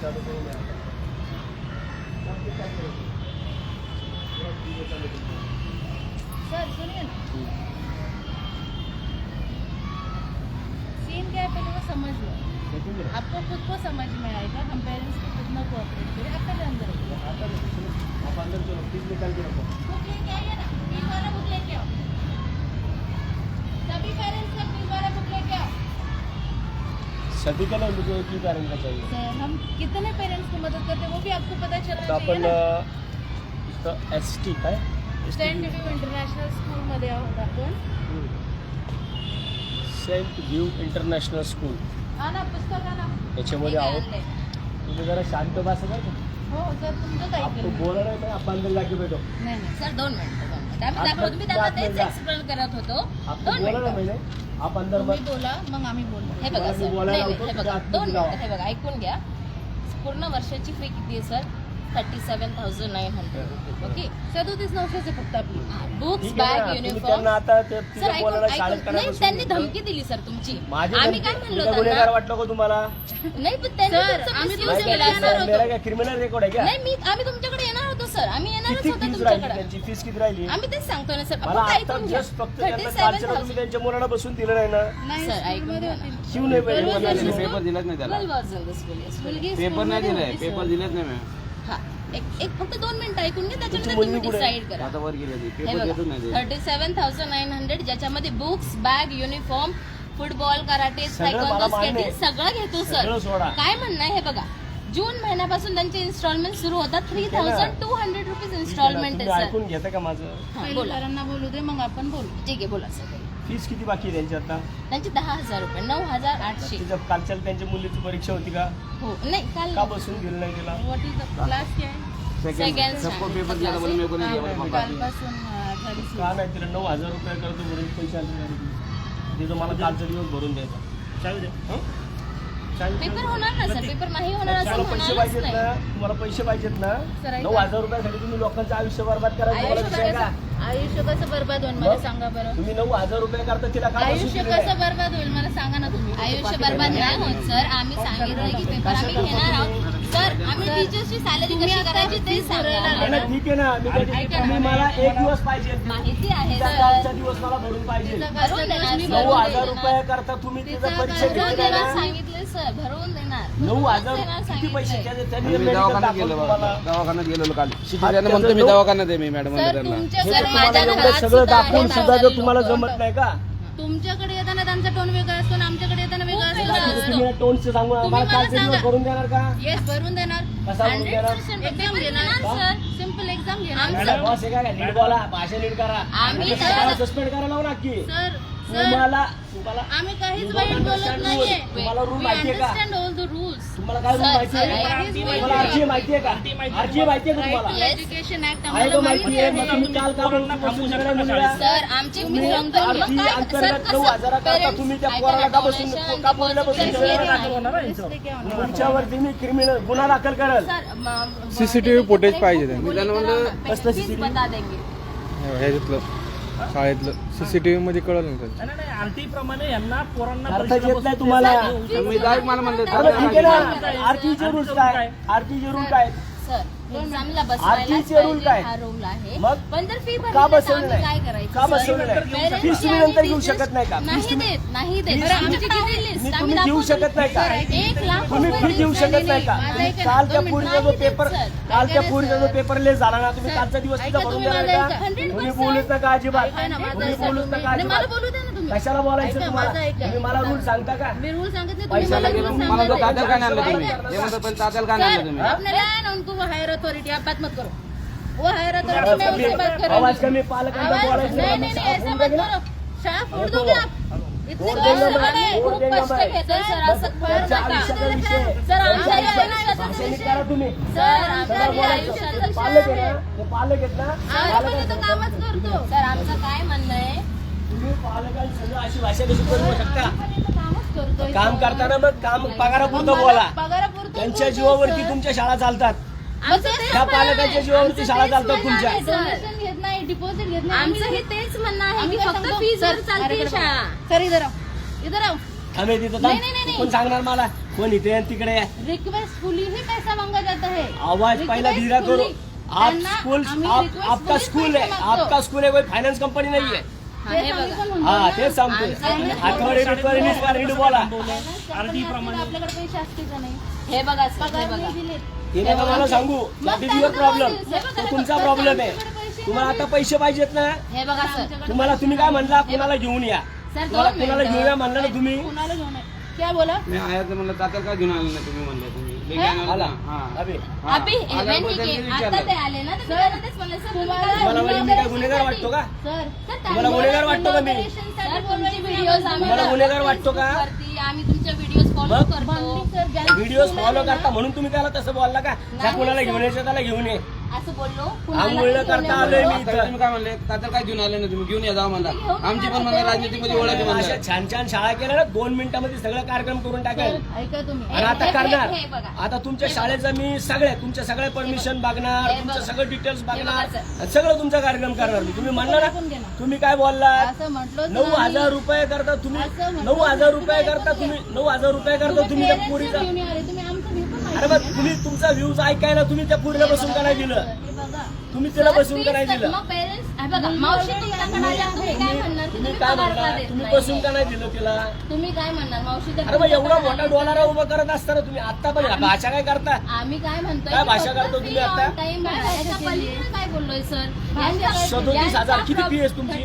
Sir सुनिए ना। Scene क्या है पहले वो समझ लो। आपको खुद को समझ में आएगा हम पेरेंट्स को कितना कोऑपरेट करें आप पहले अंदर. आप अंदर चलो प्लीज़ निकाल के रखो। बुक लेके आइए ना। फ़ीस वाला बुक लेके आओ। सभी पेरेंट्स का फ़ीस वाला बुक लेके आओ। सभी का नाही मुझे एक ही कारण का चाहिए सर हम कितने पेरेंट्स की मदद करते हैं वो भी आपको पता चलना आता चाहिए आपण ना। इथं एस टी काय? सेंट व्ह्यू इंटरनॅशनल स्कूलमध्ये आहोत आपण. सेंट व्ह्यू इंटरनॅशनल स्कूल हा ना पुस्तक आणा याच्यामध्ये आहोत? तुम्ही जरा शांत बसा बरं का. हो सर तुमचं काय आपको केलं बोला नाही मैं आपण अंदर जाके बैठो नाही नाही सर दोन मिनिटं दोन मिनिटं. आम्ही दाखवतो मी त्यांना तेच एक्सप्लेन करत होतो. दोन ना मिनिटं. मैंने आप अंदर तुम्ही बोला मग आम्ही बोलू. हे बघा सर. नाही, नाही, हे बघा दोन. मिनिटं हे बघा ऐकून घ्या. पूर्ण वर्षाची फी किती आहे sir? Thirty seven thousand nine hundred okay सदोतीस नऊशेचे फक्त आपली बुक्स बॅग युनिफॉर्म त्यांना आता ते सर बोलायला शाळेत ऐकून नाही करायला त्यांनी धमकी दिली सर तुमची. माझी आम्ही काय धमकी- म्हणलो तुला गुन्हेगार त्यांना वाटलं का तुम्हाला? नाही पण त्यांनी सर, तुमचा आम्ही misuse तुमच्या केला घरी येणार सर होतो. मेरा काय क्रिमिनल रेकॉर्ड आहे का? नाही मी आम्ही तुमच्याकडे येणार होतो सर आम्ही येणारच किती होतो राहिली तुमच्याकडे. त्यांची? किती राहिली? आम्ही तेच सांगतो ना सर मला आपण आता ऐकून घ्या जस्ट फक्त थर्टी त्यांना सेवन कालच्या तुम्ही थाउजंड त्यांच्या मुलाला बसून दिलं नाही ना. नाही सर, ऐकून स्कूलमध्ये घ्या. ना. होती. शिव नाही पाहिजे मला. पेपर दिलाच नाही त्याला. Was in. मुलगी पेपर नाही दिलाय पेपर. दिलेच नाही मॅम एक एक फक्त दोन मिनिटं ऐकून घ्या मुलगी तुम्ही? डिसाईड करा. आता वर गेले हे thirty seven thousand nine hundred ज्याच्यामध्ये books bag uniform football karate आहे. स्केटिंग सगळं घेतो सर. काय म्हणणं आहे हे बघा? जून महिन्यापासून त्यांचे इन्स्टॉलमेंट सुरू होतात. Three. Thousand two hundred rupees installment आहे सर ऐकून घेता का माझं? हा, पहिले बोला बोलू दे मग आपण बोलू. ठीक आहे बोला सर फीस किती बाकी आहे त्यांची आता? त्यांचे दहा हजार रुपये नऊ हजार आठशे. तिच्या कालच्या त्यांच्या मुलीची परीक्षा होती का? हो नाही काल का बसून गेलं नाही तिला? व्हॉट इज द क्लास क्या है सेकंड सबको पेपर बोले. मेरे को नहीं दिया बोले हा, पापा कालपासून अं, झाली सुरू. का नाही तिला नऊ हजार रुपये करतो भरून पैसे आले नाही. तिला. तिथं मला कालचा दिवस भरून द्यायचा. हं? पेपर होणार ना सर पेपर नाही होणार असं पैसे होणारच पाहिजेत नाही. ना तुम्हाला पैसे पाहिजेत ना. सर, ऐका. नऊ हजार रुपयासाठी तुम्ही लोकांचं आयुष्य बरबाद करायचं तुम्हाला आयुष्य विषय का कसं आयुष्य कसं बर्बाद होईल मला मग? सांगा बरं. तुम्ही नऊ हजार रुपये करता तिला का बसून आयुष्य नाही? कसं बर्बाद होईल मला सांगा ना तुम्ही. आयुष्य बर्बाद नाही होत सर. आम्ही सांगितलं की पेपर आम्ही घेणार आहोत. सर आम्ही टीचर्सची सॅलरी तुम्ही कशी आता करायची ते सांगा. नाही, नाही, ठीक आहे ना. मी काय ऐका ना. तुम्ही मला एक दिवस पाहिजे. माहिती आहे तिचा सर कालचा दिवस मला भरून पाहिजे. तिचा कालचा भरून दिवस देणार, मी सर. नऊ भरून हजार देणार. करता तुम्ही तिचा तिचा परीक्षा घेतली देणार ना सांगितले सर. भरून देणार. नऊ भरूनच हजार देणार किती सांगितलंय. पैसे त्याचे? त्यांनी मी medical दवाखान्यात दाखवलं गेलो तुम्हाला. दवाखान्यात गेलो काल. हा, म्हणतो मी दवाखान्यात आहे मी मॅडम सर त्यांना तुमच्या हे सर, तुम्हाला माझ्या एवढं घरात सगळं सुद्धा दाखवून आहेत सुद्धा जर तुम्हाला लोकं. जमत नाही का? तुमच्याकडे येताना त्यांचा टोन वेगळा असतो आणि आमच्याकडे तुम्ही टोनचं आम्हाला मला कालचे दिवस सांगा. भरून देणार का? येस भरून देणार. कसा भरून 100% देणार? पेपर एक्झाम घेणार घेणार सर सिंपल एक्झाम आमचं- घेणार. मॅडम बॉस आहे का? नीट बोला भाषा करा. आम्ही सस्पेंड करायला लावू नक्की सर तुम्हाला तुम्हाला आम्ही काहीच वाईट बोलत नाहीये. तुम्हाला रूल माहितीये का. तुम्हाला काय रूल तुम्हाला का? का तुम्हाला? आम्हाला मग. तुम्ही काल का बसून मुलीला सर आमचे अंतर्गत नऊ हजाराकरता त्या पोराला का बसून का पोरीला बसून? तुमच्यावरती मी क्रिमिनल गुन्हा दाखल करेल. CCTV footage पाहिजे कसलं ह्याच्यातलं. शाळेतलं सीसीटीव्ही मध्ये कळलं ना त्याचं. नाही नाही आरटी प्रमाणे यांना पोरांना अर्थ परीक्षेला येत नाही बसवते. तुम्हाला मी डायरेक्ट मला म्हणले अरे ठीक आहे काय? ना आरतीचे रूल्स काय आरतीचे रूल काय सर एक्झामला बसवायलाच आरतीचे rule पाहिजे काय? हा रूल आहे मग? पण जर फी का भरली तर बसवलं आम्ही काय नाही करायचं का सर? बसवलं नाही Parents फीस तुम्ही नंतर घेऊ शकत नाही का नाही तुम्ही देत नाही देत फीस बरं, तुम्ही- आमच्याकडे आहे list. मी आम्ही तुम्ही घेऊ दाखवतो. शकत नाही का एक लाख तुम्ही रुपये फी शकत नाही का माझं ऐका ना, दोन पुरीचा जो मिनिटं. पेपर नाही देत, सर. कालच्या ऐका ना, पुरीचा जो सर. पेपर लेस झाला ना तुम्ही कालचा दिवस तिचा ऐका भरून तुम्ही देणार माझं का ऐका. 100% तुम्ही नका अजिबात ऐका ना, माझं तुम्ही ऐका. नका नाही, मला अजिबात बोलू द्या ना तुम्ही कशाला बोलायचं तुम्हाला. तुम्ही मला रूल सांगता का? मी रूल सांगत नाही तुम्ही पैशाला मला गेलो, रूल मला तो सांगा तात्याला काय आणलं तुम्ही ऐका. हे म्हणतो पहिले तात्याला काय आणलं तुम्ही. सर अपने लाया ना उनको वो हायर अथॉरिटी आप बात मत करो. वो हायर अथॉरिटी मैं कमी उससे बात कर. आवाज रही कमी पालकांना आवाज बोलायचं नहीं नाही, नहीं नहीं मग ऐसा फोन मत देंगे ना? करो. शाह फोड़ देखो, दोगे आप इतने फोन सर, देंगे मैं, अरे, फोन खूप देंगे कष्ट मैं. घेतोय सर. असं करू त्यांच्या नका. आयुष्याचा विषय सर आमच्या त्यांच्या आयुष्याचा भाषेने विषय करा तुम्ही. सर आमच्या सगळं बोलायचं. आयुष्याचा ते पालक विषय आहे. आहे. ना ते पालक आहेत ना आम्ही पण इथं कामच करतो. सर आमचं काय म्हणणं आहे? काम करताना मग काम पगारापुरतं बोला त्यांच्या जीवावरती. तुमच्या शाळा चालतात त्या पालकांच्या आहे. जीवावरती शाळा चालतात तुमच्या आहे, सर. डोनेशन घेत नाही डिपॉझिट घेत नाही आमचं आम्ही- हे तेच म्हणणं आहे आम्ही की काय फक्त सांगतो? फीजवर सर, चालते अरे, शाळा सर इधर आओ इधर आओ आम्ही तिथं नाही, नाही, नाही, थांब. कोण सांगणार मला कोण इथे तिकडे रिक्वेस्टफुली ही पैसा मांगा जाता है आवाज पहिला धीरा करो. आप स्कूल आपका स्कूल है. आपका स्कूल है कोई फायनान्स कंपनी नहीं है हा, तेच सांगतोय. आमचं- आठवडे निस्वार नीट बोला. आरडी प्रमाणे आपल्याकडे पैसे असते का नाही? हे बघा सर हे पगार बघा. नाही दिलेत तिने का मला सांगू. मग युअर प्रॉब्लेम. हे बघा, तो तुमचा तर प्रॉब्लेम आहे. तुम्हाला आता पैसे पाहिजेत ना? हे बघा सर. तुम्हाला तुम्ही काय म्हणला? कुणाला घेऊन या? सर तुम्हाला दोन कुणाला घेऊन या म्हणलं ना तुम्ही? कुणाला घेऊन आहे? क्या बोला? मी आयाचं म्हणलं तात्याला काय घेऊन आलं नाही तुम्ही म्हणले तुम्ही? आला. हा. अबे हा. आता ते आले ना तेच म्हणलं सर मला म्हणजे मी काय गुन्हेगार वाटतो का? सर सर, तुम्हाला गुन्हेगार वाटतो का मी? सर तुमचे व्हिडिओज आम्ही तुम्हाला गुन्हेगार वाटतो का? आम्ही व्हिडिओज फॉलो? करतो. व्हिडिओ फॉलो करता म्हणून तुम्ही त्याला तसं बोलला का? त्या कुणाला. घेऊन यायचं त्याला घेऊन ये. असं बोललो. आंघोळीला करता आलोय मी आता इथं. तुम्ही काय म्हणले? तात्याला काय घेऊन आले ना तुम्ही? घेऊन या जावा म्हणला घेऊन आमची पण तेव्हा राजनीतीमध्ये ओळख आहे अशा छान छान शाळा केल्या ना दोन मिनिटामध्ये सगळं कार्यक्रम करून टाकेल. ऐका तुम्ही. आणि आता हे- हे- करणार. हे बघा. आता तुमच्या शाळेचं मी सगळे तुमच्या सगळ्या परमिशन बघणार हे तुमचं. सगळं डिटेल्स बघा, बघणार. सगळं तुमचा कार्यक्रम करणार मी. तुम्ही ना ना. तुम्ही काय बोललात? असं म्हटलं नऊ हजार रुपये करता तुम्ही असं नऊ हजार रुपये करता तुम्ही. नऊ हजार रुपये करता तुम्ही त्या पुरीचा तुम्ही आमचं view पण अरे माहिती मग तुम्ही तुमचा व्ह्यूज ऐकायला तुम्ही त्या पुरीला बसून का नाही दिलं? तुम्ही तिला बसून का नाही दिलं. मग पेरेंट्स बघा मावशी तुमच्याकडे आल्या, तुम्ही काय म्हणणार? की तुम्ही तुम्ही काय पगार का म्हणणार? देत तुम्ही नाहीये? बसून का नाही दिलं तिला तुम्ही काय म्हणणार? मावशी अरे मग एवढा तुमच्याकडे मोठा डोलारा उभा करत असताना तुम्ही. आता पण भाषा काय करता? आम्ही काय म्हणतोय काय की भाषा फक्त करतो तुम्ही free आता? on time भरा. याच्या पलीकडे काय बोललोय सर? सदोतीस हजार. किती fee आहे तुमची?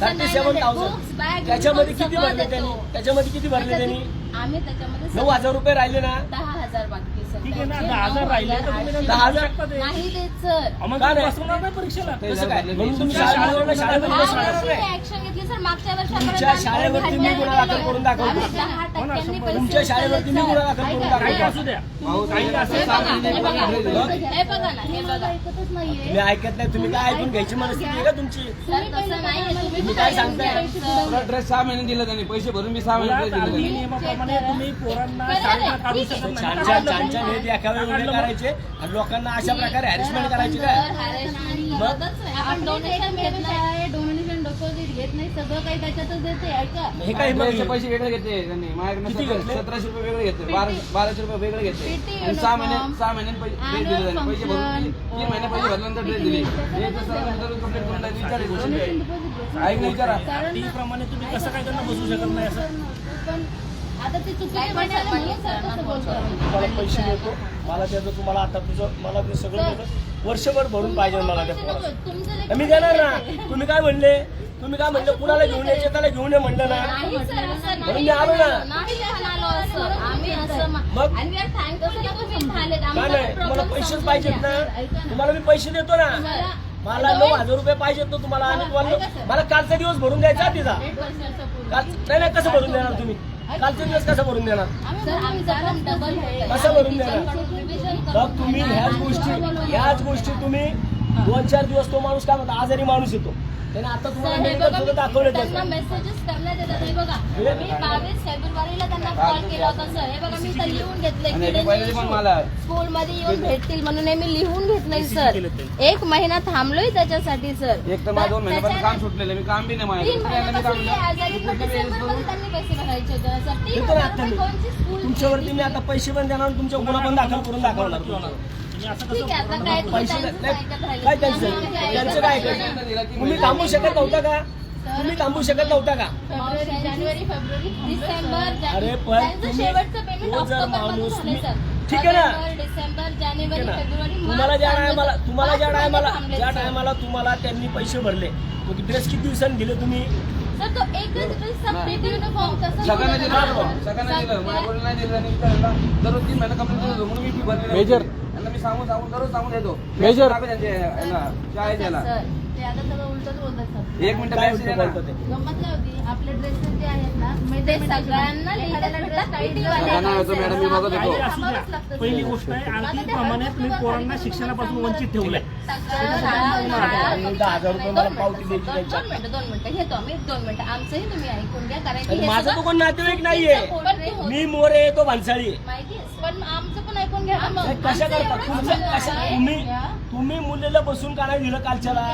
थर्टी सेवन थाउजंड त्याच्यामध्ये किती भरले त्यांनी? त्याच्यामध्ये किती भरले त्यांनी? आम्ही त्याच्यामध्ये नऊ हजार रुपये राहिले ना? दहा हजार बाकी. ठीक आहे ना, त्याचे दहा हजार नऊ राहिले हजार तर तुम्ही आठशे. दहा हजार नाही देत सर का नाही? परीक्षेला कसं काय म्हणून तुम्ही तुमच्या शाळेवर नाही ऍक्शन घेतली सर मागच्या तुमच्या शाळेवरती मी गुन्हा दाखल करून दाखवतो. आम्ही दहा टक्क्यांनी पैसे तुमच्या शाळेवरती मी गुन्हा दाखल करून काही दाखवतो असू द्या भाऊ, काही तात्याला असं हे सहा बघा, महिने हे बघा. ड्रेस दिले. हे बघा ना हे बघा ऐकतच नाहीये तुम्ही ऐकत नाही तुम्ही काय ऐकून घ्यायची मनस्थिती आहे का तुमची सर तसं नाही तुम्ही तुम्ही काय सांगताय? तुला ड्रेस सहा महिने दिले त्यांनी पैसे भरून मी सहा महिने दिले. नियमाप्रमाणे तुम्ही पोरांना. काढू. शकत नाही छान छान छान हे देखावे वगैरे करायचे आणि लोकांना अशा प्रकारे हॅरेसमेंट करायची काय आपण डोनेशन डोनेशन डिपॉझिट घेत नाही. सगळं काही त्याच्यातच देते ऐका. हे काय ड्रेसचे मग पैसे वेगळे घेतले त्यांनी. किती घेतले? सतराशे रुपये वेगळे बारा बाराशे रुपये वेगळे PT आणि सहा महिने uniform, सहा महिने पैसे ड्रेस दिले त्यांनी. पैसे भरून तीन महिने पैसे भरल्यानंतर ड्रेस दिले. हे तर सर्व कंप्लीट करून टाकली. विचारायचं. ऐक नाही विचारा प्रमाणे तुम्ही कसं काय त्यांना बसू शकत नाही असं? पण आता ते चुकीचे काय म्हणाले पण म्हणून सर सर, तसं बोलतो. तुम्हाला पैसे देतो. मला त्याचं तुम्हाला आता तुझं मला ते सगळं वर्षभर भरून पाहिजे मला त्या पोराचं. मी देणार ना. तुम्ही काय म्हणले? तुम्ही काय म्हणले? कुणाला घेऊन यायचे त्याला घेऊन ये म्हणलं ना. नाही सर असं म्हणून मी आलो ना. नाही म्हणालो असं. आम्ही असं मग? आणि की तुम्ही. काय आम्हाला नाही? तुम्हाला problem पैसेच समजून पाहिजेत घ्या. ना. तुम्हाला मी पैसे देतो ना. मला नऊ हजार रुपये पाहिजेत ना तुम्हाला. आणि तुम्हाला मला कालचा दिवस भरून द्यायचा तिचा. पूर्ण. काल नाही नाही कसं भरून देणार तुम्ही? कालचा दिवस कसं भरून देणार? कसं भरून देणार? मग तुम्ही ह्याच गोष्टी ह्याच गोष्टी तुम्ही दोन चार दिवस तो माणूस काय म्हणतो आजारी माणूस येतो. त्याने आता तुम्हाला सर हे मी त्यांना त्याचं. मेसेजेस करण्यात येतात. हे बघा? मी बावीस फेब्रुवारीला त्यांना कॉल केला होता सर. हे बघा मी तर लिहून घेतले आणि याच्या पहिले पण मला स्कूल मध्ये येऊन भेटतील म्हणून हे मी लिहून घेतलंय सर. एक महिना थांबलोय त्याच्यासाठी सर. एक तर माझं दोन महिन्यापासून काम सुटलेलं मी काम बी नाही तीन माझ्याकडे मी महिन्यापासून काम मी आजारी पण डिसेंबरमध्ये त्यांनी पैसे भरायचे होते. ना सर तीन देतो ना हजार आता रुपये मी कोणची स्कूल तुमच्यावरती मी आता पैसे पण देणार आणि तुमच्या गुन्हा पण दाखल करून दाखवणार. तुम्ही काय नाही, त्यांचं त्यांचं काय थांबू शकत नव्हता का तुम्ही थांबू शकत नव्हता का फेब्रुवारी जानेवारी फेब्रुवारी डिसेंबर अरे जानेवारी पण तो जर माणूस ठीक आहे ना? डिसेंबर जानेवारी? फेब्रुवारी तुम्हाला ज्या टायमाला. तुम्हाला ज्या टायमाला ज्या. टायमाला तुम्हाला त्यांनी पैसे भरले तो ड्रेस किती दिवसांनी दिले तुम्ही सर तो एकच ड्रेस सेपरेट युनिफॉर्म तसं सगळ्यांना दिलं नाही. सगळ्यांना दिलं दिलं आणि विचारायला दररोज तीन महिने कंप्लीट होतो म्हणून मी भरलेली होती. मेजर. यांना मी सांगून सांगून दररोज सांगून येतो मेजर. टाका त्यांचे याला, शाळेत याला. सर ते आता सगळं उलटच बोलतात सर एक मिनिट काय message उलटं आहे ना. बोलतो ते गंमत काय होती आपले ड्रेसेस जे आहेत ना ते measurement चे सगळ्यांना एखाद्याला लिहिलेलं dress भेटतात, tight PT झाला. सगळ्यांना येतो मॅडम, मी बघत होतो. पहिली गोष्ट आहे आणखीप्रमाणे तुम्ही पोरांना शिक्षणापासून वंचित ठेवलंय सगळं शाळा- शाळा आणि फक्त दहा हजार रुपये मला दोन पावती मिनिटं, द्यायची दोन- दोन मिनिटं दोन मिनिटं घेतो आम्ही दोन मिनिटं आमचंही तुम्ही ऐकून घ्या कारण की आणि हे माझा सगळं तो कोण नातेवाईक नाहीये होतं. मी मोरे तो भानसाळी माहिती आहे सर. पण आमचं पण ऐकून घ्या ना नाही, मग कशा आमचं करता तुमचं कशा आहे. तुम्ही. तुम्ही मुलीला बसून का नाही दिलं कालच्याला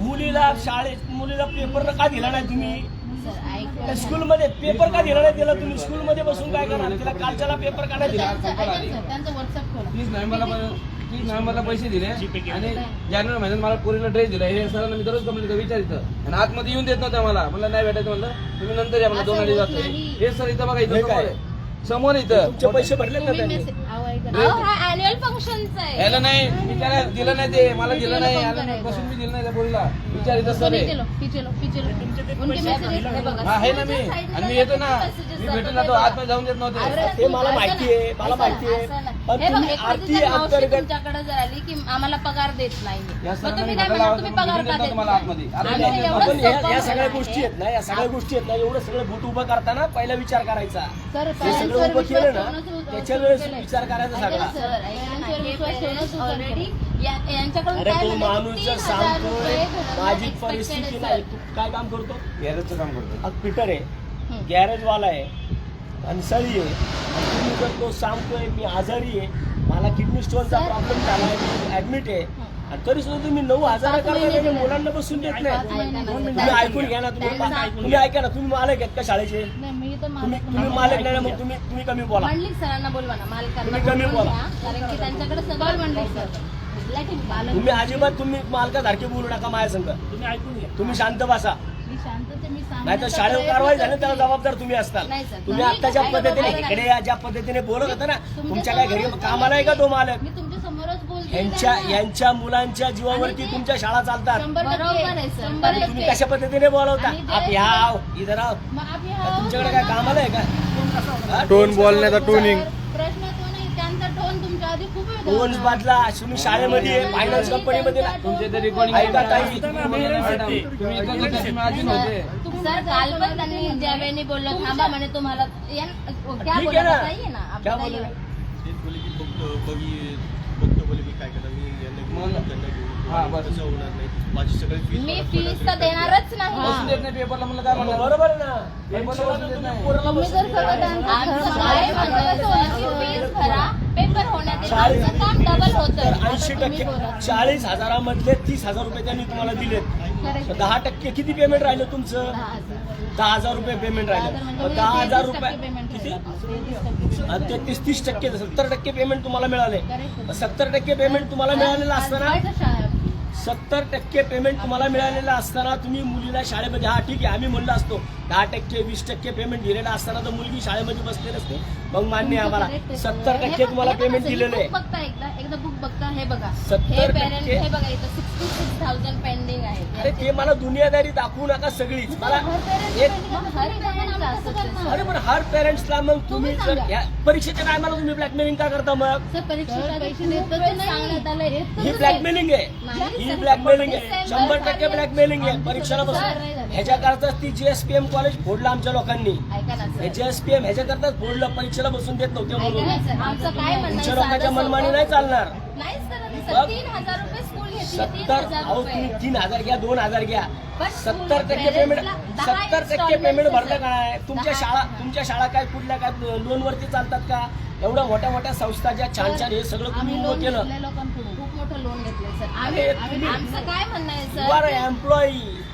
मुलीला शाळेत मुलीला पेपर का दिला नाही तुम्ही सर ऐक त्या स्कूलमध्ये पेपर का दिला नाही त्याला तुम्ही स्कूलमध्ये बसून काय करणार तिला कालच्याला पेपर का नाही दिला त्यांचं ऐका ना सर, त्यांचं व्हॉट्सअप खोला तीस नोव्हेंबरला पण- तीस नोव्हेंबरला पैसे दिले आणि जानेवारी महिन्यात मला पोरीला ड्रेस दिला. हे सरांना मी दररोज कंप्लेंट विचारित आणि आतमध्ये येऊन देत नव्हतं मला. मला नाही भेटायचं म्हणलं. तुम्ही नंतर या मला दोन अडीच वाजता हे सर इथं बघा हे इथं काय? समोर इथं. तुमचे पैसे भरले ना. हा अॅन्युअल फंक्शनचा आहे. याला नाही. मी त्याला दिलं नाही ते. मला दिलं नाही. याला करायचा. बसून मी दिलं नाही त्या पोरीला. विचार इथं सर आहे. हे हा ना मी. आणि मी येतो ना. मी भेटून जातो हे आतमध्ये जाऊन देत. नव्हते. ते मला माहिती आहे मला माहिती आहे. नाही. हे बघ, तुम्ही एखादी आरती जर मावशी अंतर्गत तुमच्याकडे जर आली की आम्हाला पगार देत नाही या मग तुम्ही काय तुम्ही पगार का देत नाही? आम्ही आपण सगळ्या गोष्टी. आहेत ना या सगळ्या गोष्टी आहेत ना एवढं सगळं भूत उभं करताना पहिला विचार करायचा सर हे सगळं उभं केलं ना त्याच्या सुरू वेळेस. विचार करायचा सगळा ऑलरेडी. यांच्याकडून अरे काय तो? माणूस जर 3,000 सांगतोय रुपये भरणं माझी expected परिस्थिती आहे, नाही सर. तू काय काम करतो गॅरेजचं काम करतो हा पीटर आहे. गॅरेजवाला आहे आणि सळी आहे आणि तुम्ही जर तो सांगतोय मी आजारी आहे मला किडनी स्टोनचा. प्रॉब्लेम झाला आहे मी ऍडमिट आहे आणि तरी सुद्धा तुम्ही नऊ हजार. मुलांना बसून देत नाही. तुम्ही ऐकून घ्या ना तुम्ही तुम्ही ऐका ना तुम्ही मालक आहेत का शाळेचे नाही, मी तर तुम्ही मालक तुम्ही नाही. मालक मग तुम्ही तुम्ही कमी बोला मंडलिक सरांना बोलवा ना मालकांना कमी बोला. घ्या, कारण की त्यांच्याकडे सगळं मंडलिक सर. तुम्ही अजिबात तुम्ही मालकासारखे बोलू नका माझ्या संग तुम्ही ऐकून घ्या तुम्ही शांत बसा नाही तर सांगण्याचा शाळेवर कारवाई झाली. त्याला जबाबदार तुम्ही असताल नाही सर. तुम्ही आता ज्या नाही, पद्धतीने इकडे या ज्या पद्धतीने बोलत होता ना तुमच्या काय घरी कामाला आहे का तो मालक मी तुमच्या समोरच बोलते यांच्या. यांच्या मुलांच्या जीवावरती तुमच्या शाळा चालतात शंभर टक्के, बरोबर आहे, सर. शंभर आणि तुम्ही टक्के. कशा पद्धतीने बोलवता आणि आप या मग हे का आहो, तुमच्याकडे काय कामाला आहे का हा? टोन बोलण्याचा टोनिंग सर, प्रश्न तो नाही त्यांचा टोन तुमच्या आधी खूप वेगळा टोन्स होता. बदला तुम्ही शाळेमध्ये फायनान्स कंपनीमध्ये तुमचे ते रेकॉर्डिंग ऐका ताई. तुम्ही इथं होते सर काल पण त्यांनी ज्या वेळेने बोललो थांबा म्हणे तुम्हाला यान- क्या ठीक बोला आहे ना. बताइए ना आप क्या बताइए. बोलले? तेच बोले की बघतो बघी बघतो बोले मी काय करणार मी यांना घेऊन मग- त्यांना हा, घेऊन बस. तसं होणार नाही माझी सगळी फीस मी फीस तर देणारच बसून नाही देत नाही पेपरला म्हणलं काय म्हणणार बरोबर आहे ना पेपरला बसून देत नाही पोराला तुम्ही बसून जर सगळं देणार. त्यांचं आमचं खरं काय सांगायचं म्हणणं असेल, की फीस भरा पेपर होण्यात येईल. चाळीस- आमचं काम डबल होतं ऐंशी टक्के चाळीस हजारामधले तीस हजार रुपये त्यांनी तुम्हाला दिलेत दहा टक्के किती पेमेंट राहिलं तुमचं? दहा हजार. रुपये पेमेंट राहिलं. म्हणजे दहा हजार तेहतीस रुपये किती. तेहतीस तीस टक्के सत्तर टक्के पेमेंट तुम्हाला मिळाले. सत्तर टक्के पेमेंट तुम्हाला मिळालेलं असताना सत्तर टक्के पेमेंट तुम्हाला मिळालेलं असताना तुम्ही मुलीला शाळेमध्ये हा ठीक आहे आम्ही म्हणलं असतो. दहा टक्के वीस टक्के पेमेंट दिलेलं असताना तर मुलगी शाळेमध्ये बसले नसते मग मान्य आम्हाला. सत्तर टक्के तुम्हाला पेमेंट दिलेलं आहे. एकदा बुक बघता हे बघा. 70 हे टक्के- हे बघा इथं सिक्स्टी सिक्स थाउजंड पेंडिंग अरे ते मला दुनियादारी दाखवू नका सगळीच. मला हर एक करणार? अरे पण हर पेरेंट्सला मग तुम्ही तुम्ही जर सांगा. या परीक्षेच्या टायमाला तुम्ही ब्लॅकमेलिंग का करता मग? सर, परीक्षेच्या पैसे सांगण्यात आलंय. ही ब्लॅकमेलिंग आहे. नाही, ही सर. ब्लॅकमेलिंग आहे. डिसेंबर शंभर टक्के ब्लॅकमेलिंग आहे. परीक्षेला बसून करताच ती जीएसपीएम कॉलेज फोडलं आमच्या लोकांनी. ऐका ना सर. जीएसपीएम ह्याच्या करताच फोडलं. परीक्षेला बसून देत नव्हते म्हणून. तुमच्या लोकांच्या मनमानी नाही चालणार. घेतली सत्तर अहो तुम्ही तीन हजार घ्या दोन हजार घ्या. सत्तर टक्के पेमेंट सत्तर टक्के पेमेंट भरलं काय. तुमच्या शाळा तुमच्या शाळा काय कुठल्या काय लोन वरती चालतात का? एवढ्या मोठ्या मोठ्या संस्था ज्या छान छान हे सगळं तुम्ही केलं. खूप मोठं लोन घेतलंय सर. आम्ही आमचं काय म्हणणं आहे सर? एम्प्लॉई हा,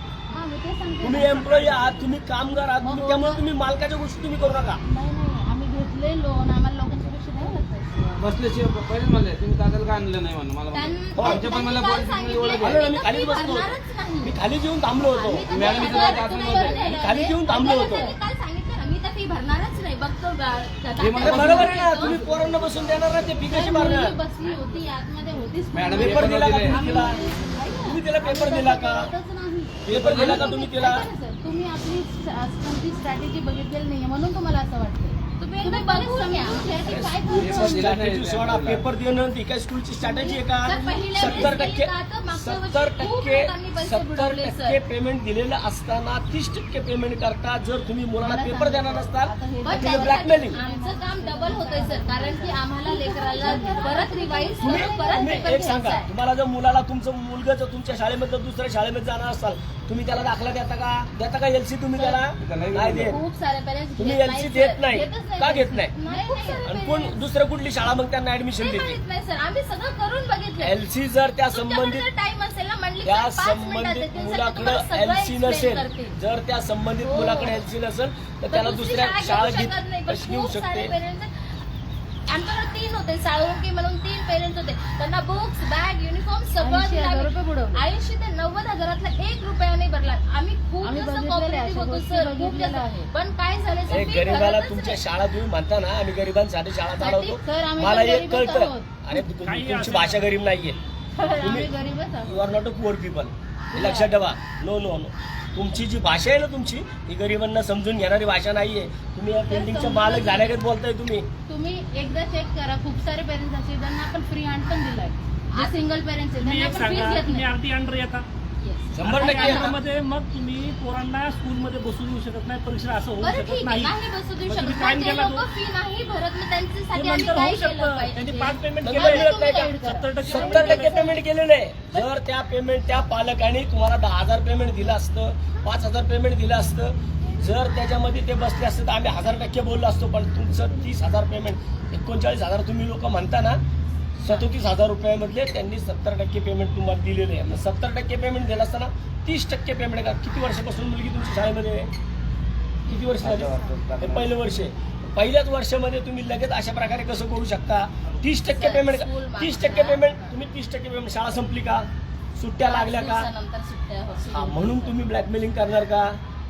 तुम्ही. एम्प्लॉई आहात तुम्ही कामगार आहात तुम्ही त्यामुळे. तुम्ही मालकाच्या गोष्टी तुम्ही करू नका नाही नाही आम्ही घेतले लोन आम्हाला लोकांच्या पेक्षा द्यावं लागतं बसल्याशिवाय पहिलेच म्हणले तुम्ही का आणलं नाही म्हणून मला म्हणले. त्यां- आमच्या पण मला त्यांनी policy काल मध्ये ओळख सांगितलं, आहे. मी खाली तर होतो. नाही. मी खाली येऊन थांबलो होतो तर मॅडम इथं. मी खाली येऊन थांबलो होतो. त्यांनी काल सांगितलं ना मी तर फी भरणारच नाही बघतो गा- मला अरे बरोबर आहे ना तुम्ही पोरांना बसून देणार ना ते फी कशी मुलगी भरणार बसली होती आतमध्ये होतीच मॅडम, पेपर पेपर दिला का दिले. तुम्ही तिला तुम्ही तिला पेपर दिला का पेपर दिला का तुम्ही तिला तुम्ही आपली कोणती स्ट्रॅटेजी बघितलेली नाहीये म्हणून तुम्हाला असं वाटतं तुम्ही एकदा बघून घ्या. सोडा पेपर देणं ती काय स्कूलची स्ट्रॅटेजी आहे का सत्तर टक्के सत्तर टक्के सत्तर. टक्के पेमेंट दिलेलं असताना तीस टक्के पेमेंट करता जर तुम्ही मुलाला मला पेपर. देणार त्याच्यासाठी ब्लॅकमेलिंग आमचं काम डबल होतंय सर कारण की आम्हाला लेकराला परत रिवाईज परत एक सांगा आहे. तुम्हाला जर मुलाला तुमचं मुलगा जर तुमच्या शाळेमधलं दुसऱ्या शाळेमध्ये जाणार असाल तुम्ही त्याला दाखला देता का देता का एलसी तुम्ही त्याला नाही देत खूप सारे पेरेंट्स तुम्ही नाही, देत. नाही. का घेत नाही? कोण दुसऱ्या कुठली शाळा मग त्यांना ऍडमिशन देते नाही सर आम्ही सगळं करून बघितलं एलसी जर त्या संबंधित टाइम असेल ना म्हणली त्या संबंधित मुलाकडे एलसी नसेल. जर त्या संबंधित हो. मुलाकडे एलसी नसेल तर त्याला दुसरी दुसऱ्या शाळा. घेत घेऊ शकते. आमच्याकडे तीन होते साळुंकी म्हणून तीन पेरेंट्स होते. त्यांना बुक्स बॅग युनिफॉर्म सगळं 80,000 रुपये बुडवले. ऐंशी ते नव्वद हजारातला एक रुपया नाही भरला. आम्ही खूप जास्त कॉपरेटिव्ह होतो सर खूप बघितलेल्या जास्त आहे. पण काय झालं सर गरीबाला तुमच्या. शाळा तुम्ही म्हणता ना आम्ही गरिबांसाठी शाळा चालवतो. मला एक कळतं. अरे तुमची भाषा गरीब नाहीये. आम्ही गरीबच आहोत. You are not a poor people हे लक्षात ठेवा. नो नो नो तुमची जी भाषा आहे ना तुमची ही गरिबांना समजून घेणारी भाषा नाहीये. तुम्ही या बिल्डिंगचे मालक झाल्यागत बोलताय तुम्ही. तुम्ही एकदा चेक करा खूप सारे पेरेंट्स असे ज्यांना आपण फ्री हँड पण दिलाय. जे सिंगल पेरेंट्स आहेत त्यांना आपण घेत नाही. अंडर येता. शंभर टक्के येतात. मध्ये मग तुम्ही पोरांना स्कूलमध्ये बसू देऊ शकत नाही परीक्षा असं होऊ बरं शकत ठीक आहे नाही नाही बसू देऊ मग शकत तुम्ही पण फाईन ते केला लोक तो? फी नाही भरत मग ते त्यांच्यासाठी आम्ही नंतर काय होऊ केलं शकतं पाहिजे त्यांनी पाच पेमेंट? सत्तर टक्के सत्तर टक्के पेमेंट केलेलं आहे जर त्या पेमेंट त्या पालकांनी तुम्हाला दहा हजार पेमेंट दिलं असतं पाच हजार पेमेंट दिलं असतं जर त्याच्यामध्ये ते बसले असते तर आम्ही हजार टक्के बोललो असतो पण तुमचं तीस हजार पेमेंट एकोणचाळीस हजार तुम्ही लोक म्हणता ना सदोतीस हजार रुपयामधले त्यांनी सत्तर टक्के पेमेंट तुम्हाला दिलेले आहे. मग सत्तर टक्के पेमेंट दिलं असताना तीस टक्के पेमेंट का किती वर्षापासून मुलगी तुमच्या शाळेमध्ये आहे? किती वर्ष झाली? हे पहिलं वर्ष आहे. पहिल्याच वर्षामध्ये तुम्ही लगेच अशा प्रकारे कसं करू शकता? तीस टक्के पेमेंट तीस टक्के पेमेंट तुम्ही तीस टक्के पेमेंट शाळा संपली का? सुट्ट्या लागल्या का? हा, म्हणून तुम्ही ब्लॅकमेलिंग करणार का?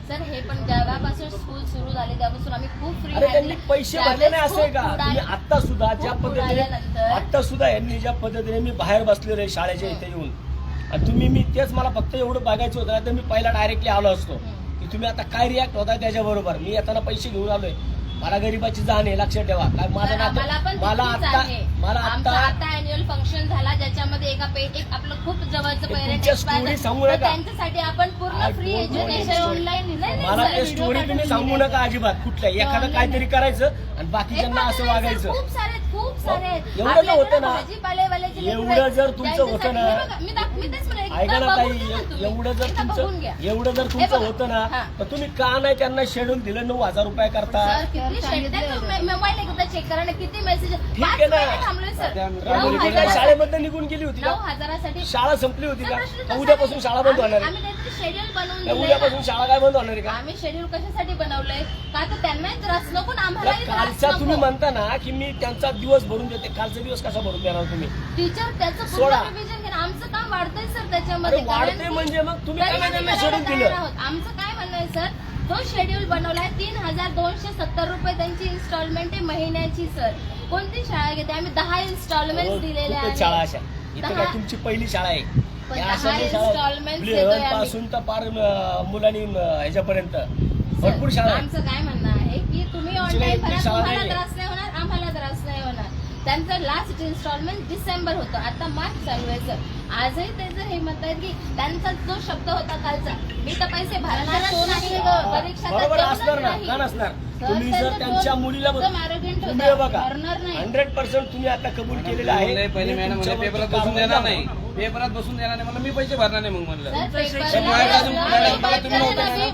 सर हे पण जेव्हापासून स्कूल सुरू झाले त्यापासून आम्ही खूप फ्री अरे त्यांनी पैसे भरले नाही असं आहे का? तुम्ही आता सुद्धा ज्या पद्धतीने आता सुद्धा यांनी ज्या पद्धतीने मी बाहेर बसलेलो आहे शाळेच्या इथे येऊन. आणि तुम्ही मी तेच मला फक्त एवढं बघायचं होतं तर मी पहिला डायरेक्टली आलो असतो. की तुम्ही आता काय रिॲक्ट होता त्याच्याबरोबर? मी येताना पैसे घेऊन आलोय. मला गरीबाची जाण आहे लक्षात ठेवा काय आम्हाला नातं पण मला तितकीच आता आहे. मला आमचा आता आता अॅन्युअल फंक्शन झाला ज्याच्यामध्ये एका पे एक आपलं खूप जवळचं हे पेरेंट तुमच्या story सांगू नका. त्यांच्यासाठी आपण पूर्ण I free don't know education any. Online मला ते स्टोरी तुम्ही सांगू नका अजिबात कुठल्या एखादं काहीतरी करायचं आणि बाकीच्यांना असं वागायचं खूप सारे खूप सारे आहेत. एवढं जर आपल्याकडे होतं ना, भाजीपालेवाल्याचे लेकरं एवढं आहेत. जर तुमचं होतं त्यांच्यासाठी- ना, हे बघा, मी दाख- मी तेच ऐका ना ताई. एवढं जर तुमचं. एवढं जर तुमचं. होतं ना. तर तुम्ही का नाही त्यांना शेड्यूल दिलं नऊ हजार रुपये करता किती शेड- त्यांचं मोबाईल एकदा चेक करा ना किती मेसेज ठीक पाच आहे ना. थांबलोय सर. आम्ही- नऊ हजारासाठी- शाळेमधनं निघून गेली होती नऊ का हजारासाठी शाळा संपली होती का? उद्यापासून. शाळा बंद होणार आम्ही आहे काहीतरी शेड्यूल बनवून दिलंय. उद्यापासून. शाळा काय बंद होणार आहे का? आम्ही शेड्यूल कशासाठी बनवलंय? का तर त्यांनाही त्रास नको आम्हालाही त्रास कालचा तुम्ही नको म्हणता ना की मी त्यांचा दिवस भरून देते. कालचा दिवस कसा भरून देणार तुम्ही? टीचर त्याचं सोडा. पूर्ण रिव्हिजन घेणं. आमचं काम वाढतंय सर त्याच्यामध्ये. अरे वाढते कारण की म्हणजे मग तुम्ही तरी काय आम्ही त्यांना करायला शेड्यूल तयार दिलं. आहोत. आमचं काय म्हणणं आहे सर? तो शेड्यूल बनवलाय तीन हजार दोनशे सत्तर रुपये त्यांची इन्स्टॉलमेंट आहे महिन्याची सर. कोणती शाळा घेते? आम्ही दहा इन्स्टॉलमेंट हो, दिलेल्या खूपच शाळा अशा. इथं दहा- काय तुमची पहिली शाळा आहे? पण या दहा अशा देतोय आम्ही. पासून तर पार अं, मुलांनी अं, ह्याच्यापर्यंत. भरपूर शाळा आहेत. आमचं काय म्हणणं आहे की तुम्ही तुमची ऑनलाईन भरा शाळा तुम्हाला नाहीये. त्रास नाही होणार आम्हाला त्रास नाही होणार. त्यांचं लास्ट इन्स्टॉलमेंट डिसेंबर होतं. आता मार्च चालू आहे सर. आजही ते जर हे म्हणतायत की त्यांचा जो शब्द होता कालचा मी तर पैसे भरणारच नाही. परीक्षा तर बरोबर देऊनच असणार ना? नाही. का नसणार? सर, तुम्ही जर त्यांचं त्यांच्या मुलीला. तुम्ही हे बघा. हंड्रेड पर्सेंट तुम्ही आता कबूल केलेलं आहे. पहिले मॅडम पेपरात बसून देणार. नाही. पेपरात बसून देणार नाही. म्हणलं मी पैसे भरणार नाही मग म्हणलं. माझ्याकडे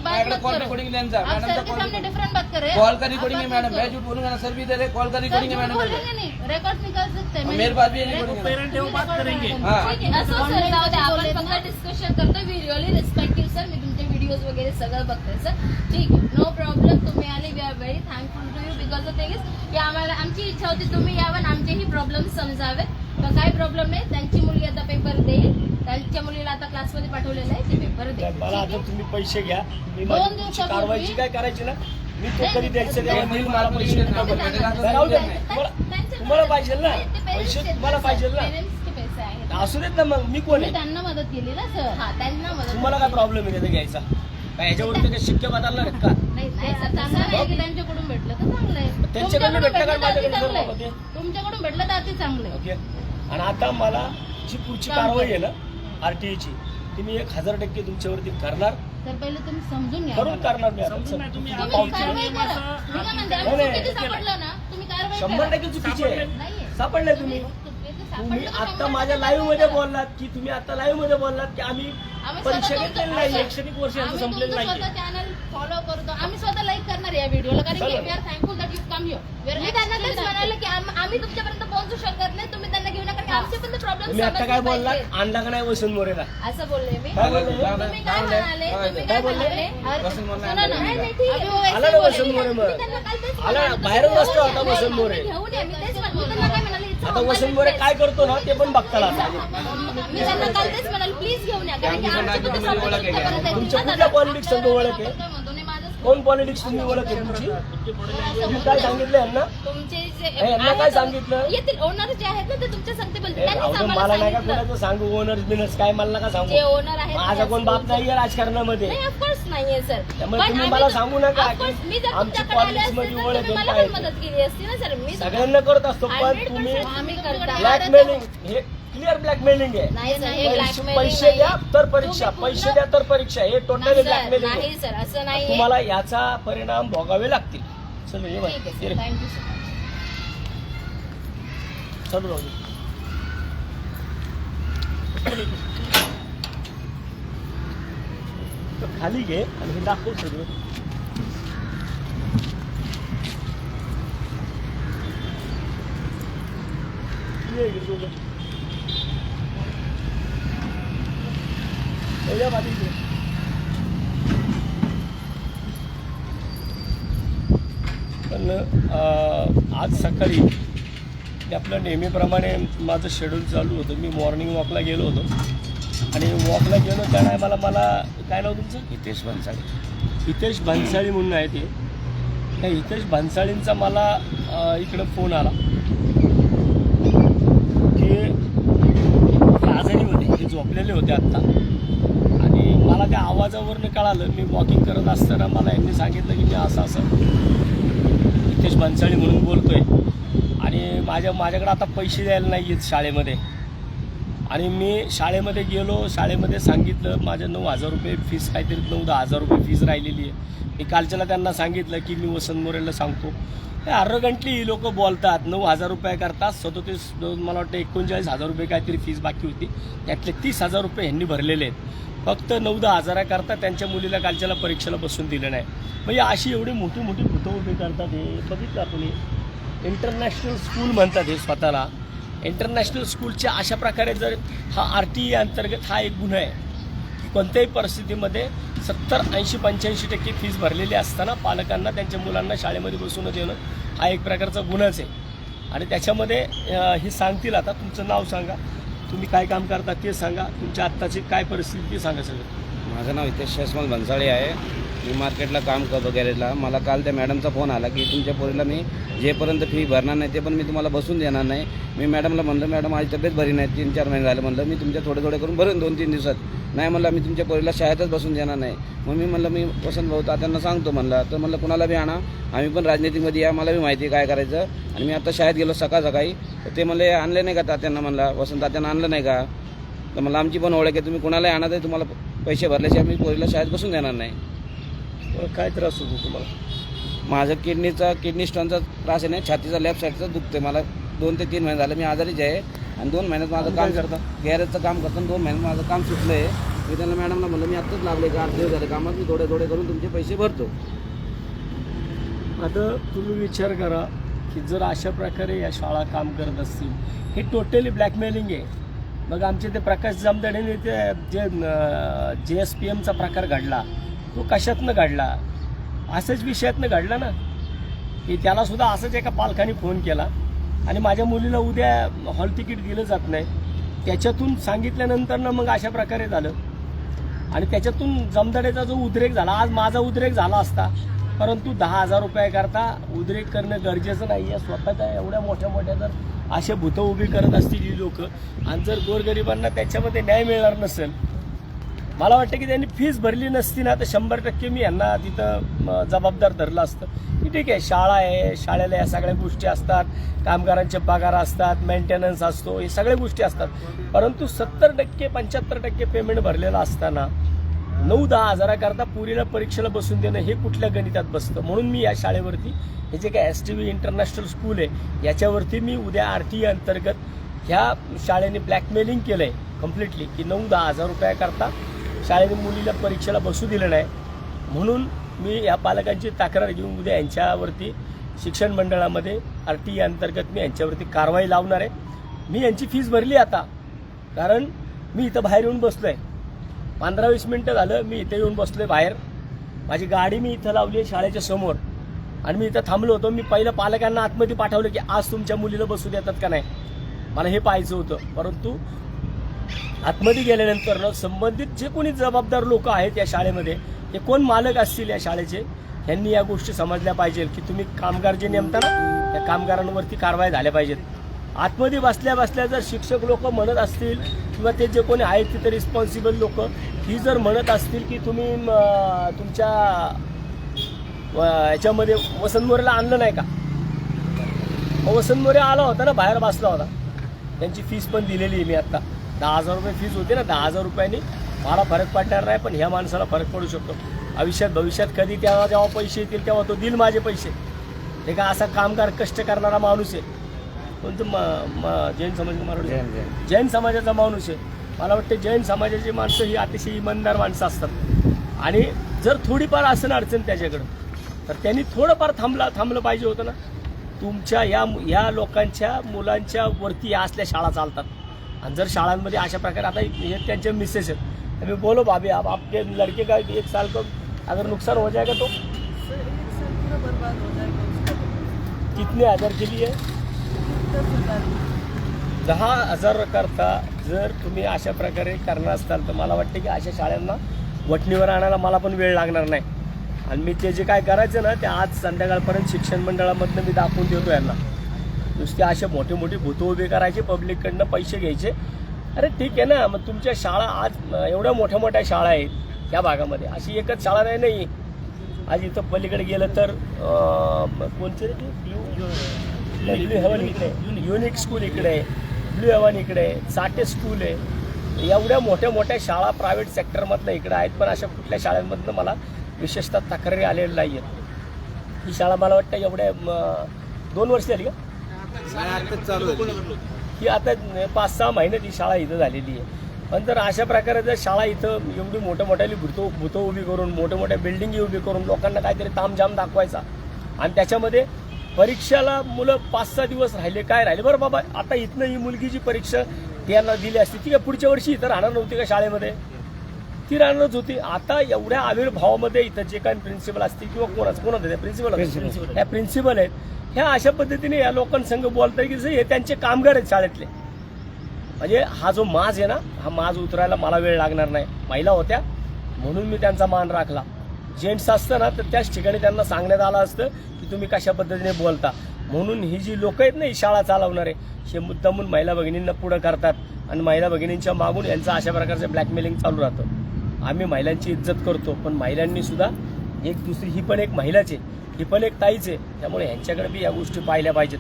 मला कॉल करो. रेकॉर्डिंग त्यांचा. मॅडमचा कॉल हैं का रिकॉर्डिंग है बात मैडम. मैं करो. झूठ बोलूंगा ना सर भी दे रहे कॉल का रिकॉर्डिंग है झूठ मैडम रिकॉर्ड निकाल सकते हैं मेरे पास भी है. पेरेंट येऊन बात करेंगे हा. आहे. असं सर जाऊ द्या. आपण फक्त डिस्कशन करतो वी रिअली रिस्पेक्टिव्ह सर. मी व्हिडिओज वगैरे सगळं सर ठीक आहे. नो प्रॉब्लेम तुम्ही आले we are very thankful to you because of thing की आम्हाला आमची इच्छा होती तुम्ही यावं आमचेही प्रॉब्लेम समजावे तर काही प्रॉब्लेम नाही. त्यांची मुलगी आता पेपर देईल. त्यांच्या मुलीला आता क्लासमध्ये पाठवलेलं आहे. ती पेपर देईल. मला आता? तुम्ही पैसे घ्या. दोन दिवसापूर्वी- कारवाईची काय करायची ना? मी तो कधी द्यायचं नाही, मला पैसे नका बोलू. द्या. तुम्हाला- पाहिजे ना. पैसे तुम्हाला पाहिजे. ना Parents चे पैसे आहेत असू देत ना मग मी कोण तुम्ही आहे त्यांना मदत केली ना सर. हा त्यांना मदत तुम्हाला काय प्रॉब्लेम आहे त्याचा घ्यायचा? काय काही शिक्के बदलणार आहेत का? नाही नाही, सर, सर, चांगलं तसं आहे की नाही. त्यांच्याकडून भेटलं तर चांगलं आहे. त्यांच्याकडनं तुमच्याकडून भेटलं तर अति माझ्याकडे चांगलं तुमच्याकडून भेटलं तर अति चांगलं आहे. ओके. आणि आता मला जी पुढची काम कारवाई करा. आहे ना आरटीआयची ती मी एक हजार टक्के तुमच्यावरती करणार. तर पहिले तुम्ही समजून घ्या. करून आम्हाला. करणार मी आता. समजून नाही, तुम्ही तुम्ही तुम्ही पावती कारवाई द्या. करा. मी काय म्हणते नाही, आम्ही नाही. चुकीचं सापडलं ना तुम्ही कारवाई शंभर करा. टक्के चुकीची आहे. सापडले. तुम्ही तुम्ही आता माझ्या लाईव्हमध्ये. बोललात की तुम्ही आता लाईव्हमध्ये बोललात की आम्ही परीक्षा घेतलेली नाही शैक्षणिक वर्ष यांचं आम्ही संपलेलं चॅनल फॉलो करतो आम्ही स्वतः लाईक करणार या व्हिडिओला कारण की. We are thankful that you come here मी त्यांना तेच म्हणाले की आम- आम्ही तुमच्यापर्यंत पोहोचू शकत नाही तुम्ही त्यांना आमचे पण तुम्ही आता काय बोललात आणला का नाही वसंत मोरेला असं बोलले मी काय बोलले? तुम्ही काय म्हणाले तुम्ही काय बोलले? म्हणाले अरे, वसंत मोरे सुना ना. आणले नाही, का? नाही, ठीक आहे. आम्ही OSC आला ना बोलले. वसंत मोरे मग मी त्यांना काल तेच आला म्हणाले, तुम्ही घेऊन या. वसंत मोरे घेऊन या मी तेच म्हणाले. मी त्यांना काय म्हणाले आता वसंत मोरे. काय करतो ना ते पण बघताल मी त्यांना काल तेच म्हणाले प्लीज घेऊन या कारण की आमची पण. तुमच्या कुठल्या संघ ओळख आहे? कोण पॉलिटिक्स तुम्ही आहे तुमची? तुम्ही काय सांगितलं यांना? तुमचे जे यांना काय सांगितलं? येतील ओनर जे आहेत ना ते तुमच्या सांगते बोलते त्यांनीच राहू दे, आम्हाला मला नाही का सांगितलं. कोणाचं सांगू? ओनर्स बिनर्स काय मला नका जे सांगू ओनर आहेत माझा कोण बाप नाहीये राजकारणामध्ये. नाही ऑफकोर्स नाहीये सर त्यामुळे तुम्ही मला सांगू नका की मी जर आमची तुमच्याकडे आले politics असते मध्ये तर ओळख तुम्ही आहे, मला काय पण आहे ते. मदत केली असती ना सर मी सगळ्यांना करत असतो पण 100% तुम्ही आम्ही करता. ब्लॅकमेलिंग हे क्लिअर ब्लॅकमेलिंग आहे. नाही सर हे पैसे- blackmailing पैसे नाहीये. द्या तर परीक्षा. तुम्ही पैसे पूर्ण- द्या तर परीक्षा. हे टोटली नाही सर, ब्लॅकमेलिंग नाही आहे सर असं नाही तुम्हाला याचा परिणाम भोगावे लागतील. चल ये बाई, ठीक आहे ये सर रे. थँक्यू सर चल दे. खाली घे आणि हे दाखव सगळं. ये इकडे दोघं. ये जा बाजूला इकडे. पण आज सकाळी मी आपलं नेहमीप्रमाणे माझं शेड्यूल चालू होतं. मी मॉर्निंग वॉकला गेलो होतो. आणि वॉकला गेलो त्या टायमाला मला काय नाव तुमचं? हितेश भन्साळी. हितेश भन्साळी म्हणून आहे ते. त्या हितेश भन्साळींचा मला इकडं फोन आला. की आजारी होते. ते झोपलेले होते आत्ता. त्या आवाजावरनं कळालं मी वॉकिंग करत असताना मला यांनी सांगितलं की मी असं असं नितेश भन्साळी म्हणून बोलतोय. आणि माझ्या माझ्याकडे आता पैसे द्यायला नाही आहेत शाळेमध्ये. आणि मी शाळेमध्ये गेलो शाळेमध्ये सांगितलं माझ्या नऊ हजार रुपये फीस काहीतरी नऊ दहा हजार रुपये फीस राहिलेली आहे. मी कालच्याला त्यांना सांगितलं की मी वसंत मोरेला सांगतो. अर्रगंटली ही लोक बोलतात नऊ हजार रुपये करतात सदोतीस मला वाटतं एकोणचाळीस हजार रुपये काहीतरी फीस बाकी होती. त्यातले तीस हजार रुपये ह्यांनी भरलेले आहेत. फक्त नऊ दहा हजाराकरता त्यांच्या मुलीला कालच्याला परीक्षेला बसून दिलं नाही. म्हणजे अशी एवढी मोठी मोठी भूतं उभी करतात हे. बघितलं आपण हे. इंटरनॅशनल स्कूल म्हणतात हे स्वतःला. इंटरनॅशनल स्कूलच्या अशा प्रकारे जर हा आर टी ई अंतर्गत हा एक गुन्हा आहे की कोणत्याही परिस्थितीमध्ये सत्तर ऐंशी पंच्याऐंशी टक्के फीस भरलेली असताना पालकांना त्यांच्या मुलांना शाळेमध्ये बसून देणं हा एक प्रकारचा गुन्हाच आहे. आणि त्याच्यामध्ये हे सांगतील आता तुमचं नाव सांगा. तुम्ही काय काम करता ते सांगा. तुमच्या आत्ताची काय परिस्थिती ते सांगा सगळं. माझं नाव हितेश शसमल भन्साळी आहे. मी मार्केटला काम करतो गॅरेजला. मला काल त्या मॅडमचा फोन आला की तुमच्या पोरीला मी जेपर्यंत फी भरणार नाही ते पण मी तुम्हाला बसून देणार नाही. मी मॅडमला म्हणलं मॅडम माझी तब्येत भरी नाही. तीन चार महिने झाले म्हणलं मी तुमच्या थोडे थोडे करून भरेन दोन तीन दिवसात. नाही म्हणलं मी तुमच्या पोरीला शाळेतच बसून देणार नाही. मग मी म्हणलं मी वसंत भाऊ तात्यांना सांगतो म्हणलं. तर म्हणलं कुणाला बी आणा आम्ही पण राजनीतीमध्ये या मला बी माहिती आहे काय करायचं. आणि मी आता शाळेत गेलो सकाळ सकाळी. तर ते म्हणले आणले नाही का तात्यांना? म्हणला वसंत तात्यांना आणलं नाही का? तर मला आमची पण ओळख आहे तुम्ही कुणालाही आणा तरी तुम्हाला पैसे भरल्याशिवाय मी पोरीला शाळेत बसून देणार नाही. बरं, काय त्रास होतो तुम्हाला? माझं किडनीचा किडनी स्टोनचा त्रास आहे ना छातीचा लेफ्ट साईडचा दुखते मला दोन ते तीन महिने झाले मी आजारीच आहे. आणि दोन महिन्यात माझं काम करतं. करता? गॅरेजचं काम करतो आणि दोन महिन्यात माझं काम सुटलं आहे मी त्यांना मॅडमला म्हणलं मी आत्ताच लागले का? आठ दिवस झाले कामात मी थोडे थोडे करून तुमचे पैसे भरतो. आता तुम्ही विचार करा की जर अशा प्रकारे या शाळा काम करत असतील हे टोटली ब्लॅकमेलिंग आहे. मग आमचे ते प्रकाश जामदाडेने ते जे जे एस पी एमचा प्रकार घडला तो कशातनं घडला? असंच विषयातनं घडला ना की त्याला सुद्धा असंच एका पालकाने फोन केला. आणि माझ्या मुलीला उद्या हॉल तिकीट दिलं जात नाही. त्याच्यातून सांगितल्यानंतर ना मग अशा प्रकारे झालं. आणि त्याच्यातून जमदाडेचा जो उद्रेक झाला आज माझा उद्रेक झाला असता परंतु दहा हजार रुपयाकरता उद्रेक करणं गरजेचं नाही आहे. स्वतःच्या एवढ्या मोठ्या मोठ्या जर असे भूतं उभी करत असतील ही लोक. आणि जर गोरगरिबांना त्याच्यामध्ये न्याय मिळणार नसेल मला वाटतं की त्यांनी फीज भरली नसती ना तर शंभर टक्के मी यांना तिथं जबाबदार धरलं असतं. की ठीक आहे शाळा आहे शाळेला या सगळ्या गोष्टी असतात कामगारांचे पगार असतात मेंटेनन्स असतो हे सगळ्या गोष्टी असतात. परंतु सत्तर टक्के पंच्याहत्तर टक्के पेमेंट भरलेलं असताना नऊ दहा हजाराकरता पुरीला परीक्षेला बसून देणं हे कुठल्या गणितात बसतं? म्हणून मी या शाळेवरती हे जे काय S T V international school आहे याच्यावरती मी उद्या आर टी अंतर्गत ह्या शाळेने ब्लॅकमेलिंग केलं आहे कम्प्लिटली की नऊ दहा हजार रुपयाकरता शाळेने मुलीला परीक्षेला बसू दिलं नाही. म्हणून मी या पालकांची तक्रार घेऊन उद्या यांच्यावरती शिक्षण मंडळामध्ये आर टी e अंतर्गत मी यांच्यावरती कारवाई लावणार आहे. मी यांची फीज भरली आता कारण मी इथं बाहेर येऊन बसलो आहे पंधरा वीस मिनटं झालं मी इथं येऊन बसलो आहे बाहेर. माझी गाडी मी इथं लावली आहे शाळेच्या समोर. आणि मी इथं थांबलो होतो. मी पहिलं पालकांना आतमध्ये पाठवलं की आज तुमच्या मुलीला बसू देतात का नाही? मला हे पाहायचं होतं. परंतु आतमध्ये गेल्यानंतर संबंधित जे कोणी जबाबदार लोक आहेत या शाळेमध्ये ते कोण मालक असतील या शाळेचे यांनी या गोष्टी समजल्या पाहिजे की तुम्ही कामगार जे नेमता ना त्या कामगारांवरती कारवाई झाल्या पाहिजेत. आतमध्ये बसल्या बसल्या जर शिक्षक लोक म्हणत असतील किंवा ते जे कोणी आहेत तिथे रिस्पॉन्सिबल लोक ही जर म्हणत असतील की तुम्ही तुमच्या याच्यामध्ये वसंत मोरेला आणलं नाही का? मग वसंत मोरे आला होता ना बाहेर बसला होता. त्यांची फीस पण दिलेली आहे मी आता. दहा हजार रुपये फीस होती ना दहा हजार रुपयांनी मला फरक पडणार नाही पण ह्या माणसाला फरक पडू शकतो. आयुष्यात भविष्यात कधी तेव्हा जेव्हा पैसे येतील तेव्हा तो देईल माझे पैसे. हे का असा कामगार कष्ट करणारा माणूस आहे. कोणतं म- म- जैन समाज मराठी जैन- समाजाचा माणूस आहे. मला वाटतं जैन समाजाची माणसं ही अतिशय इमानदार माणसं असतात. आणि जर थोडीफार असेल अडचण त्याच्याकडं तर त्यांनी थोडंफार थांबला थांबलं पाहिजे होतं ना. तुमच्या या या लोकांच्या मुलांच्या वरती या असल्या शाळा चालतात. आणि जर शाळांमध्ये अशा प्रकारे आता हे त्यांचे मिसेस आहेत तर मी बोलो भाभी आप आपके लड़के का एक साल का अगर नुकसान हो जाएगा तो? कितने हजार के लिए? दहा हजार करता जर तुम्ही अशा प्रकारे करणार असाल तर मला वाटतं की अशा शाळांना वटणीवर आणायला मला पण वेळ लागणार नाही. आणि मी ते जे काय करायचं ना ते आज संध्याकाळपर्यंत शिक्षण मंडळामधनं मी दाखवून देतो यांना. नुसते असे मोठे मोठे भूत उभे करायचे पब्लिककडनं पैसे घ्यायचे. अरे ठीक आहे ना मग तुमच्या शाळा आज एवढ्या मोठ्या मोठ्या शाळा आहेत या भागामध्ये. अशी एकच शाळा नाही नाही. आज इथं पलीकडे गेलं तर कोणते ब्ल्यू हेवन इकडे. युनिक स्कूल इकडे. आहे ब्ल्यू हेवन इकडे. आहे साठे स्कूल आहे. एवढ्या मोठ्या मोठ्या शाळा प्रायव्हेट सेक्टरमधल्या इकडे आहेत पण अशा कुठल्या शाळांमधनं मला विशेषतः तक्रारी आलेल्या नाही आहेत ही शाळा मला वाटतं एवढ्या दोन वर्ष झाली का? ही आता पाच सहा महिन्यात ही शाळा इथं झालेली आहे. पण जर अशा प्रकारे जर शाळा इथं एवढी मोठ्या मोठ्याली भूतो भूत उभी करून मोठ्या मोठ्या बिल्डिंगी उभी करून लोकांना काहीतरी तामझाम दाखवायचा. आणि त्याच्यामध्ये परीक्षाला मुलं पाच सहा दिवस राहिले. काय राहिले? बरं बाबा आता इथनं ही मुलगी जी परीक्षा त्यांना दिली असती ती काय पुढच्या वर्षी इथं राहणार नव्हती का शाळेमध्ये? ती राहणारच होती. आता एवढ्या आविर्भावामध्ये इथं जे काही प्रिन्सिपल असतील किंवा कोणाच कोण होते? प्रिन्सिपल. ह्या प्रिन्सिपल आहेत. ह्या अशा पद्धतीने या लोकांसंग बोलताय की हे त्यांचे कामगार आहेत शाळेतले. म्हणजे हा जो माज आहे ना हा माज उतरायला मला वेळ लागणार नाही. महिला होत्या म्हणून मी त्यांचा मान राखला. जेंट्स असतं ना तर त्याच ठिकाणी त्यांना सांगण्यात आलं असतं की तुम्ही कशा पद्धतीने बोलता. म्हणून ही जी लोक आहेत ना ही शाळा चालवणारे हे मुद्दामून महिला भगिनींना पुढं करतात. आणि महिला भगिनींच्या मागून यांचं अशा प्रकारचं ब्लॅकमेलिंग चालू राहतं. आम्ही महिलांची इज्जत करतो पण महिलांनी सुद्धा एक दुसरी ही पण एक महिलाच आहे ही पण एक ताईच आहे. त्यामुळे ह्यांच्याकडे बी या गोष्टी पाहिल्या पाहिजेत.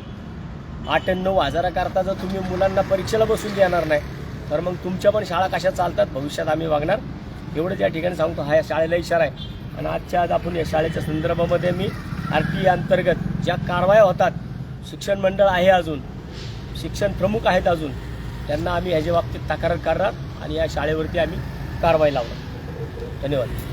आठ आणि नऊ हजाराकरता जर तुम्ही मुलांना परीक्षेला बसून देणार नाही तर मग तुमच्या पण शाळा कशा चालतात भविष्यात आम्ही वागणार. एवढंच या ठिकाणी सांगतो हा या शाळेला इशारा आहे. आणि आजच्या आज आपण या शाळेच्या संदर्भामध्ये मी आर टी अंतर्गत ज्या कारवाया होतात शिक्षण मंडळ आहे अजून शिक्षण प्रमुख आहेत अजून त्यांना आम्ही ह्याच्या बाबतीत तक्रार करणार आणि या शाळेवरती आम्ही कारवाई लावणार. धन्यवाद.